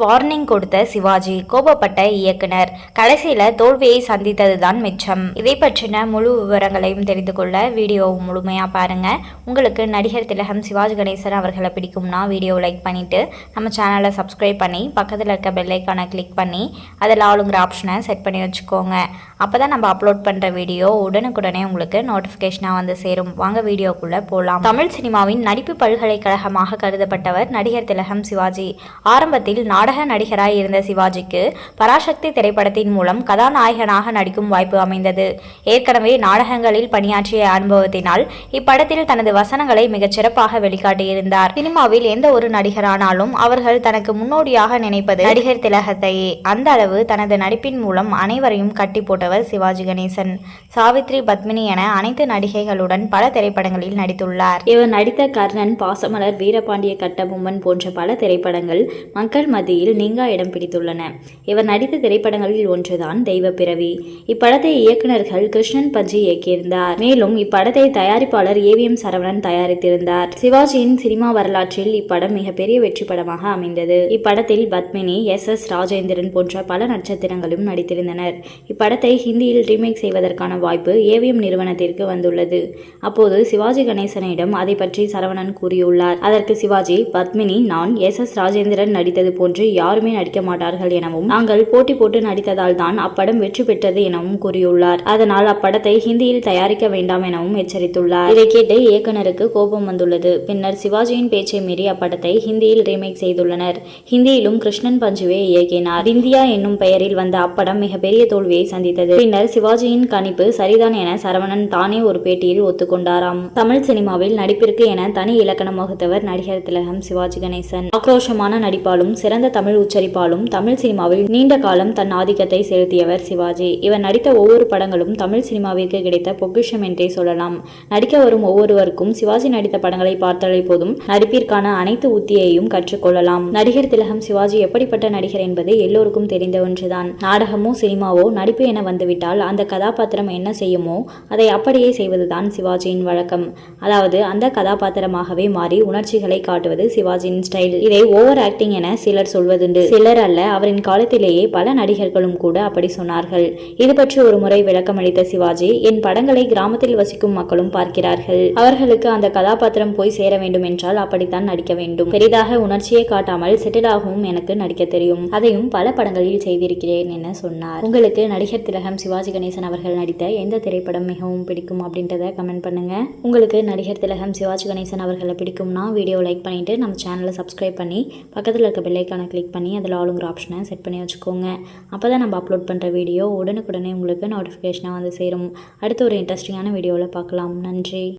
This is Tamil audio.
வார்னிங் கொடுத்த சிவாஜி கோபப்பட்ட இயக்குனர். கடைசியில் தோல்வியை சந்தித்தது தான் மிச்சம். இதை பற்றின முழு விவரங்களையும் தெரிந்து கொள்ள வீடியோ முழுமையாக பாருங்கள் உங்களுக்கு நடிகர் திலகம் சிவாஜி கணேசன் அவர்களை பிடிக்கும்னா வீடியோ லைக் பண்ணிவிட்டு நம்ம சேனலை சப்ஸ்கிரைப் பண்ணி பக்கத்தில் இருக்க பெல்லைக்கானை கிளிக் பண்ணி அதில் ஆளுங்கிற ஆப்ஷனை செட் பண்ணி வச்சுக்கோங்க. அப்போ தான் நம்ம அப்லோட் பண்ணுற வீடியோ உடனுக்குடனே உங்களுக்கு நோட்டிஃபிகேஷனாக வந்து சேரும். வாங்க வீடியோக்குள்ளே போகலாம் தமிழ் சினிமாவின் நடிப்பு பல்கலைக்கழகமாக கருதப்பட்டவர் நடிகர் திலகம் சிவாஜி. ஆரம்பத்தில் நாடக நடிகராய் இருந்த சிவாஜிக்கு பராசக்தி திரைப்படத்தின் மூலம் கதாநாயகனாக நடிக்கும் வாய்ப்பு அமைந்தது. ஏற்கனவே நாடகங்களில் பணியாற்றிய அனுபவத்தினால் இப்படத்தில் தனது வசனங்களை மிகச் சிறப்பாக வெளிக்காட்டியிருந்தார். சினிமாவில் எந்த ஒரு நடிகரானாலும் அவர்கள் தனக்கு முன்னோடியாக நினைப்பது நடிகர் திலகத்தையே. அந்த அளவு தனது நடிப்பின் மூலம் அனைவரையும் கட்டி கொண்டவர் சிவாஜி கணேசன். சாவித்ரி பத்மினி என அனைத்து நடிகைகளுடன் பல திரைப்படங்களில் நடித்துள்ளார். இவர் நடித்த கர்ணன் பாசமலர் வீரபாண்டிய கட்டபொம்மன் போன்ற பல திரைப்படங்கள் மக்கள் மத்தியில் நீங்கா இடம் பிடித்துள்ளன. இவர் நடித்த திரைப்படங்களில் ஒன்றுதான் தெய்வ பிறவி. இப்படத்தை இயக்குநர்கள் கிருஷ்ணன் பஞ்சி இயக்கியிருந்தார். மேலும் இப்படத்தை தயாரிப்பாளர் ஏவிஎம் சரவணன் தயாரித்திருந்தார். சிவாஜியின் சினிமா வரலாற்றில் இப்படம் மிகப்பெரிய வெற்றி படமாக அமைந்தது. இப்படத்தில் பத்மினி எஸ் எஸ் ராஜேந்திரன் போன்ற பல நட்சத்திரங்களும் நடித்திருந்தனர். இப்படத்தை ஹிந்தியில் ரீமேக் செய்வதற்கான வாய்ப்பு ஏவிஎம் நிறுவனத்திற்கு வந்துள்ளது. அப்போது சிவாஜி கணேசனிடம் அதை பற்றி சரவணன் கூறியுள்ளார். அதற்கு சிவாஜி பத்மினி நான் எஸ். எஸ். ராஜேந்திரன் நடித்தது போன்று யாருமே நடிக்க மாட்டார்கள் எனவும் நாங்கள் போட்டி போட்டு நடித்ததால் தான் அப்படம் வெற்றி பெற்றது எனவும் கூறியுள்ளார். அதனால் அப்படத்தை ஹிந்தியில் தயாரிக்க வேண்டாம் எனவும் எச்சரித்துள்ளார். இதை கேட்டு இயக்குனருக்கு கோபம் வந்துள்ளது. பின்னர் சிவாஜியின் பேச்சை மீறி அப்படத்தை ஹிந்தியில் ரீமேக் செய்துள்ளனர். ஹிந்தியிலும் கிருஷ்ணன் பஞ்சுவே இயக்கினார். இந்தியா என்னும் பெயரில் வந்த அப்படம் மிகப்பெரிய தோல்வியை சந்தித்தது. பின்னர் சிவாஜியின் கணிப்பு சரிதான் என சரவணன் தானே ஒரு பேட்டியில் ஒத்துக்கொண்டாராம். தமிழ் சினிமாவில் நடிப்பிற்கு என தனி இலக்கணம் வகுத்தவர் நடிகர் திலகம் சிவாஜி கணேசன். ஆக்ரோஷமான நடிப்பாலும் சிறந்த தமிழ் உச்சரிப்பாலும் தமிழ் சினிமாவில் நீண்ட காலம் தன் ஆதிக்கத்தை செலுத்தியவர் சிவாஜி. இவர் நடித்த ஒவ்வொரு படங்களும் தமிழ் சினிமாவிற்கு கிடைத்த பொக்கிஷம் என்றே சொல்லலாம். நடிக்க வரும் ஒவ்வொருவருக்கும் சிவாஜி நடித்த படங்களை பார்த்தாலே போதும் நடிப்பிற்கான அனைத்து உத்தியையும் கற்றுக்கொள்ளலாம். நடிகர் திலகம் சிவாஜி எப்படிப்பட்ட நடிகர் என்பது எல்லோருக்கும் தெரிந்த ஒன்றுதான். நாடகமோ சினிமாவோ நடிப்பு என வந்துவிட்டால் அந்த கதாபாத்திரம் என்ன செய்யுமோ அதை அப்படியே செய்வதுதான் சிவாஜியின் வழக்கம். அதாவது அந்த கதாபாத்திரமாகவே மாறி உணர்ச்சிகளை காட்டுவது சிவாஜியின் ஸ்டைல் இதை ஓவர் ஆக்டிங் என சிலர் சொல்வதுண்டு. சிலர் அல்ல அவரின் காலத்திலேயே பல நடிகர்களும் கூட அப்படி சொன்னார்கள். இது பற்றி ஒரு முறை விளக்கமளித்த சிவாஜி என் படங்களை கிராமத்தில் வசிக்கும் மக்களும் பார்க்கிறார்கள். அவர்களுக்கு அந்த கதாபாத்திரம் போய் சேர வேண்டும் என்றால் அப்படித்தான் நடிக்க வேண்டும். பெரிதாக உணர்ச்சியை காட்டாமல் செட்டிலாகவும் எனக்கு நடிக்க தெரியும். அதையும் பல படங்களில் செய்திருக்கிறேன் என சொன்னார். உங்களுக்கு நடிகர் நாயகம் சிவாஜி கணேசன் அவர்கள் நடித்த எந்த திரைப்படம் மிகவும் பிடிக்கும் அப்படின்றத கமெண்ட் பண்ணுங்க. உங்களுக்கு நடிகர் திலகம் சிவாஜி கணேசன் அவர்களை பிடிக்கும்னா வீடியோ லைக் பண்ணிட்டு நம்ம சேனலை சப்ஸ்கிரைப் பண்ணி பக்கத்தில் இருக்க பெல்லைக்கான கிளிக் பண்ணி அதில் ஆளுங்கிற ஆப்ஷனை செட் பண்ணி வச்சுக்கோங்க. அப்போ தான் நம்ம அப்லோட் பண்ணுற வீடியோ உடனுக்குடனே உங்களுக்கு நோட்டிஃபிகேஷனாக வந்து சேரும். அடுத்த ஒரு இன்ட்ரெஸ்டிங்கான வீடியோவில் பார்க்கலாம். நன்றி.